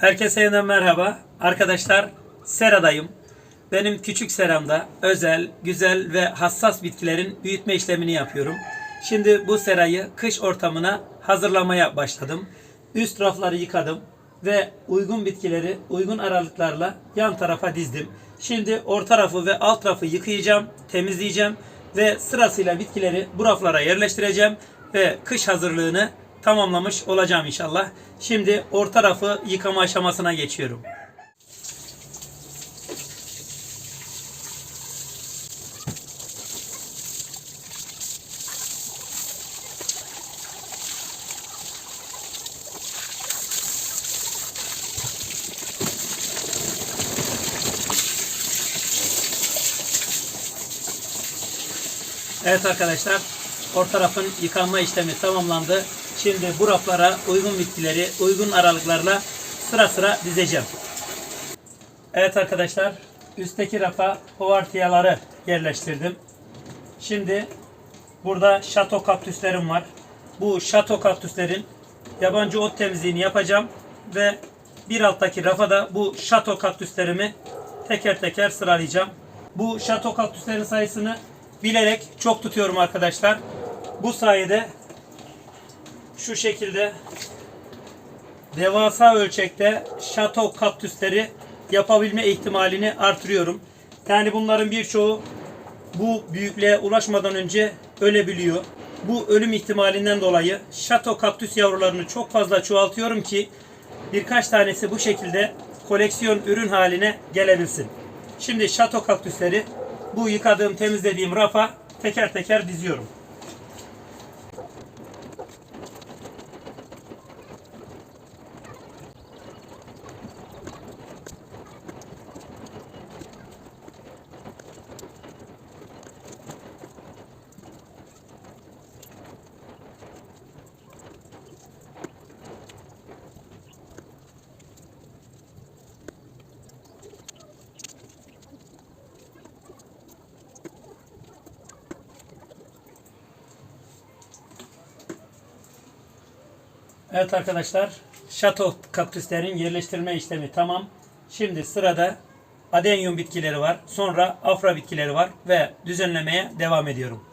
Herkese yeniden merhaba. Arkadaşlar seradayım. Benim küçük seramda özel, güzel ve hassas bitkilerin büyütme işlemini yapıyorum. Şimdi bu serayı kış ortamına hazırlamaya başladım. Üst rafları yıkadım ve uygun bitkileri uygun aralıklarla yan tarafa dizdim. Şimdi orta rafı ve alt rafı yıkayacağım, temizleyeceğim ve sırasıyla bitkileri bu raflara yerleştireceğim ve kış hazırlığını tamamlamış olacağım inşallah. Şimdi orta rafı yıkama aşamasına geçiyorum. Evet arkadaşlar, orta rafın yıkanma işlemi tamamlandı. Şimdi bu raflara uygun bitkileri uygun aralıklarla sıra sıra dizeceğim. Evet arkadaşlar, üstteki rafa hovartiyaları yerleştirdim. Şimdi burada şato kaktüslerim var. Bu şato kaktüslerin yabancı ot temizliğini yapacağım ve bir alttaki rafa da bu şato kaktüslerimi teker teker sıralayacağım. Bu şato kaktüslerin sayısını bilerek çok tutuyorum arkadaşlar. Bu sayede şu şekilde devasa ölçekte şato kaktüsleri yapabilme ihtimalini artırıyorum. Yani bunların birçoğu bu büyüklüğe ulaşmadan önce ölebiliyor. Bu ölüm ihtimalinden dolayı şato kaktüs yavrularını çok fazla çoğaltıyorum ki birkaç tanesi bu şekilde koleksiyon ürün haline gelebilsin. Şimdi şato kaktüsleri bu yıkadığım temizlediğim rafa teker teker diziyorum. Evet arkadaşlar, şato kaktüslerin yerleştirme işlemi tamam. Şimdi sırada adenyum bitkileri var. Sonra afra bitkileri var ve düzenlemeye devam ediyorum.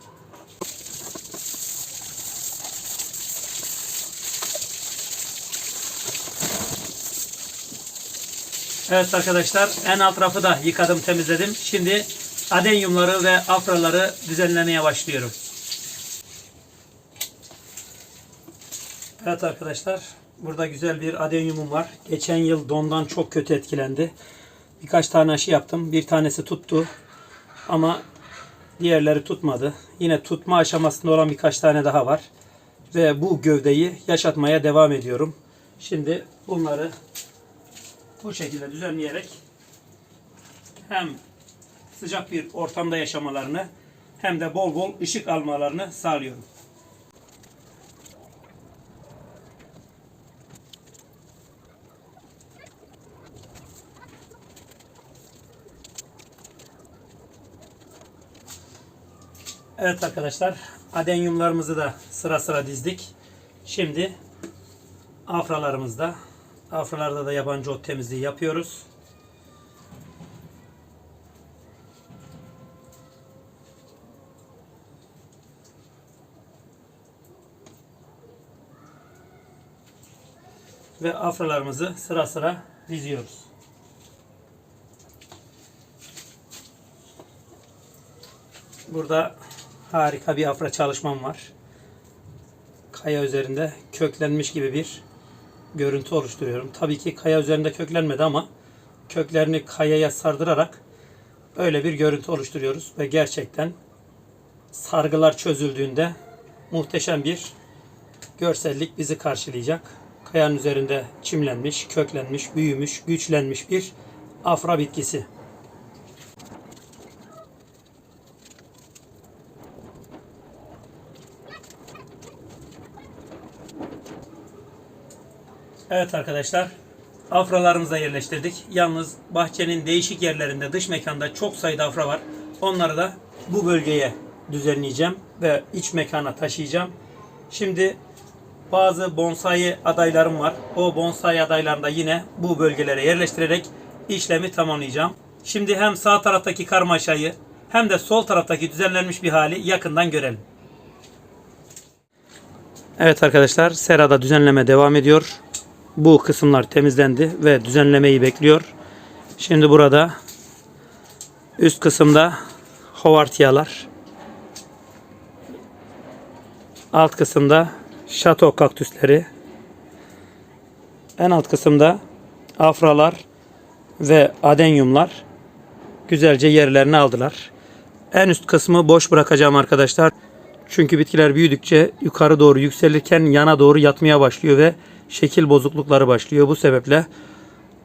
Evet arkadaşlar, en alt rafı da yıkadım, temizledim. Şimdi adenyumları ve afraları düzenlemeye başlıyorum. Evet arkadaşlar burada güzel bir adenyumum var. Geçen yıl dondan çok kötü etkilendi. Birkaç tane aşı yaptım. Bir tanesi tuttu ama diğerleri tutmadı. Yine tutma aşamasında olan birkaç tane daha var. Ve bu gövdeyi yaşatmaya devam ediyorum. Şimdi bunları bu şekilde düzenleyerek hem sıcak bir ortamda yaşamalarını hem de bol bol ışık almalarını sağlıyorum. Evet arkadaşlar, adenyumlarımızı da sıra sıra dizdik. Şimdi afralarımızda, afralarda da yabancı ot temizliği yapıyoruz. Ve afralarımızı sıra sıra diziyoruz. Burada harika bir afra çalışmam var. Kaya üzerinde köklenmiş gibi bir görüntü oluşturuyorum. Tabii ki kaya üzerinde köklenmedi ama köklerini kayaya sardırarak öyle bir görüntü oluşturuyoruz ve gerçekten sargılar çözüldüğünde muhteşem bir görsellik bizi karşılayacak. Kayanın üzerinde çimlenmiş, köklenmiş, büyümüş, güçlenmiş bir afra bitkisi. Evet arkadaşlar, afralarımızı da yerleştirdik. Yalnız bahçenin değişik yerlerinde, dış mekanda çok sayıda afra var. Onları da bu bölgeye düzenleyeceğim ve iç mekana taşıyacağım. Şimdi bazı bonsai adaylarım var. O bonsai adaylarını da yine bu bölgelere yerleştirerek işlemi tamamlayacağım. Şimdi hem sağ taraftaki karmaşayı hem de sol taraftaki düzenlenmiş bir hali yakından görelim. Evet arkadaşlar serada düzenleme devam ediyor. Bu kısımlar temizlendi ve düzenlemeyi bekliyor. Şimdi burada üst kısımda hovartiyalar alt kısımda şato kaktüsleri en alt kısımda afralar ve adenyumlar güzelce yerlerini aldılar. En üst kısmı boş bırakacağım arkadaşlar. Çünkü bitkiler büyüdükçe yukarı doğru yükselirken yana doğru yatmaya başlıyor ve şekil bozuklukları başlıyor. Bu sebeple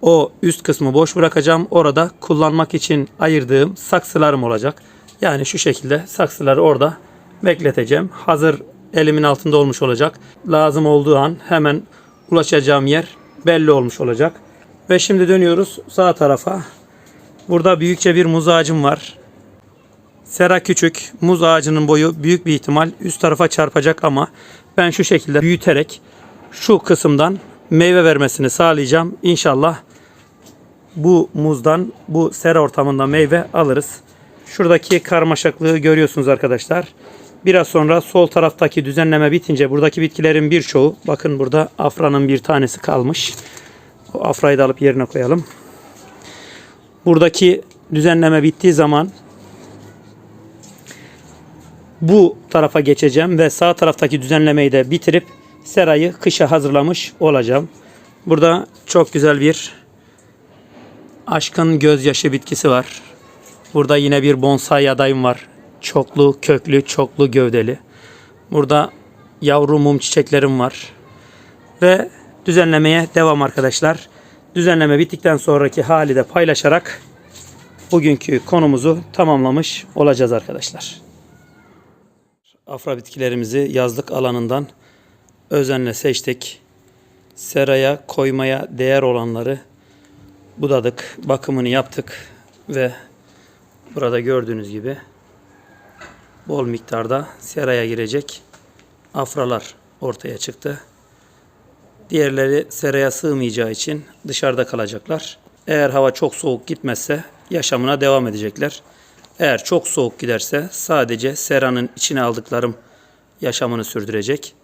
o üst kısmı boş bırakacağım. Orada kullanmak için ayırdığım saksılarım olacak. Yani şu şekilde saksıları orada bekleteceğim. Hazır elimin altında olmuş olacak. Lazım olduğu an hemen ulaşacağım yer belli olmuş olacak. Ve şimdi dönüyoruz sağ tarafa. Burada büyükçe bir muz ağacım var. Sera küçük. Muz ağacının boyu büyük bir ihtimal üst tarafa çarpacak ama ben şu şekilde büyüterek şu kısımdan meyve vermesini sağlayacağım. İnşallah bu muzdan, bu sera ortamında meyve alırız. Şuradaki karmaşıklığı görüyorsunuz arkadaşlar. Biraz sonra sol taraftaki düzenleme bitince buradaki bitkilerin birçoğu, bakın burada afranın bir tanesi kalmış. O afrayı da alıp yerine koyalım. Buradaki düzenleme bittiği zaman bu tarafa geçeceğim ve sağ taraftaki düzenlemeyi de bitirip serayı kışa hazırlamış olacağım. Burada çok güzel bir aşkın gözyaşı bitkisi var. Burada yine bir bonsai adayım var. Çoklu köklü, çoklu gövdeli. Burada yavru mum çiçeklerim var. Ve düzenlemeye devam arkadaşlar. Düzenleme bittikten sonraki hali de paylaşarak bugünkü konumuzu tamamlamış olacağız arkadaşlar. Afra bitkilerimizi yazlık alanından özenle seçtik. Seraya koymaya değer olanları budadık, bakımını yaptık ve burada gördüğünüz gibi bol miktarda seraya girecek afralar ortaya çıktı. Diğerleri seraya sığmayacağı için dışarıda kalacaklar. Eğer hava çok soğuk gitmezse yaşamına devam edecekler. Eğer çok soğuk giderse sadece seranın içine aldıklarım yaşamını sürdürecek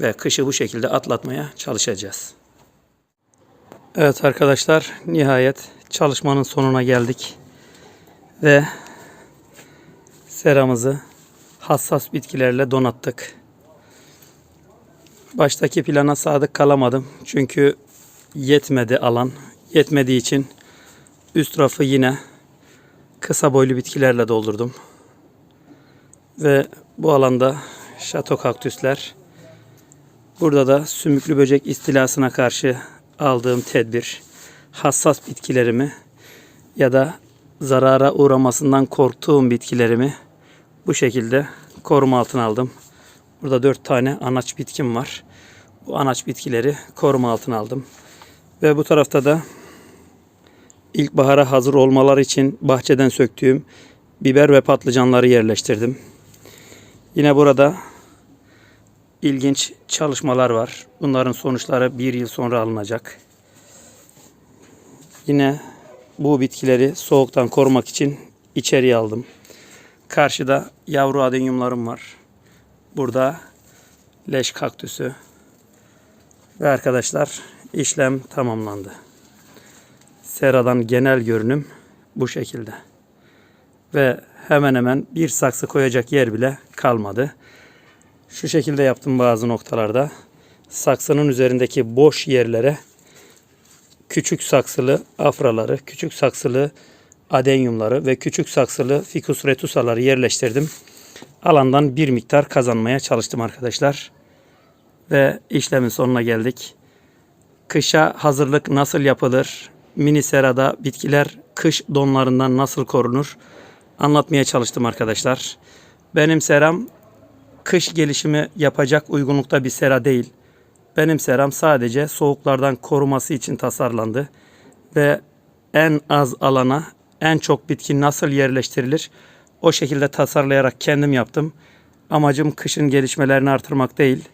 ve kışı bu şekilde atlatmaya çalışacağız. Evet arkadaşlar nihayet çalışmanın sonuna geldik ve seramızı hassas bitkilerle donattık. Baştaki plana sadık kalamadım çünkü yetmedi alan. Yetmediği için üst rafı yine kısa boylu bitkilerle doldurdum. Ve bu alanda şato kaktüsler. Burada da sümüklü böcek istilasına karşı aldığım tedbir, hassas bitkilerimi ya da zarara uğramasından korktuğum bitkilerimi bu şekilde koruma altına aldım. Burada dört tane anaç bitkim var. Bu anaç bitkileri koruma altına aldım. Ve bu tarafta da ilkbahara hazır olmaları için bahçeden söktüğüm biber ve patlıcanları yerleştirdim. Yine burada ilginç çalışmalar var. Bunların sonuçları bir yıl sonra alınacak. Yine bu bitkileri soğuktan korumak için içeriye aldım. Karşıda yavru adenyumlarım var. Burada leş kaktüsü. Ve arkadaşlar işlem tamamlandı. Seradan genel görünüm bu şekilde. Ve hemen hemen bir saksı koyacak yer bile kalmadı. Şu şekilde yaptım bazı noktalarda. Saksının üzerindeki boş yerlere küçük saksılı afraları, küçük saksılı adenyumları ve küçük saksılı ficus retusaları yerleştirdim. Alandan bir miktar kazanmaya çalıştım arkadaşlar. Ve işlemin sonuna geldik. Kışa hazırlık nasıl yapılır? Mini serada bitkiler kış donlarından nasıl korunur? Anlatmaya çalıştım arkadaşlar. Benim seram kış gelişimi yapacak uygunlukta bir sera değil. Benim seram sadece soğuklardan koruması için tasarlandı ve en az alana en çok bitki nasıl yerleştirilir o şekilde tasarlayarak kendim yaptım. Amacım kışın gelişmelerini artırmak değil,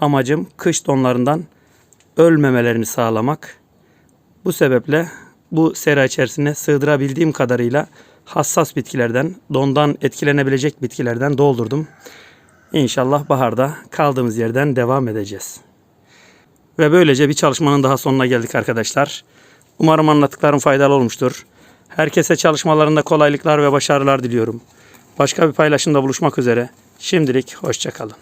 amacım kış donlarından ölmemelerini sağlamak. Bu sebeple bu sera içerisine sığdırabildiğim kadarıyla hassas bitkilerden, dondan etkilenebilecek bitkilerden doldurdum. İnşallah baharda kaldığımız yerden devam edeceğiz. Ve böylece bir çalışmanın daha sonuna geldik arkadaşlar. Umarım anlattıklarım faydalı olmuştur. Herkese çalışmalarında kolaylıklar ve başarılar diliyorum. Başka bir paylaşımda buluşmak üzere. Şimdilik hoşçakalın.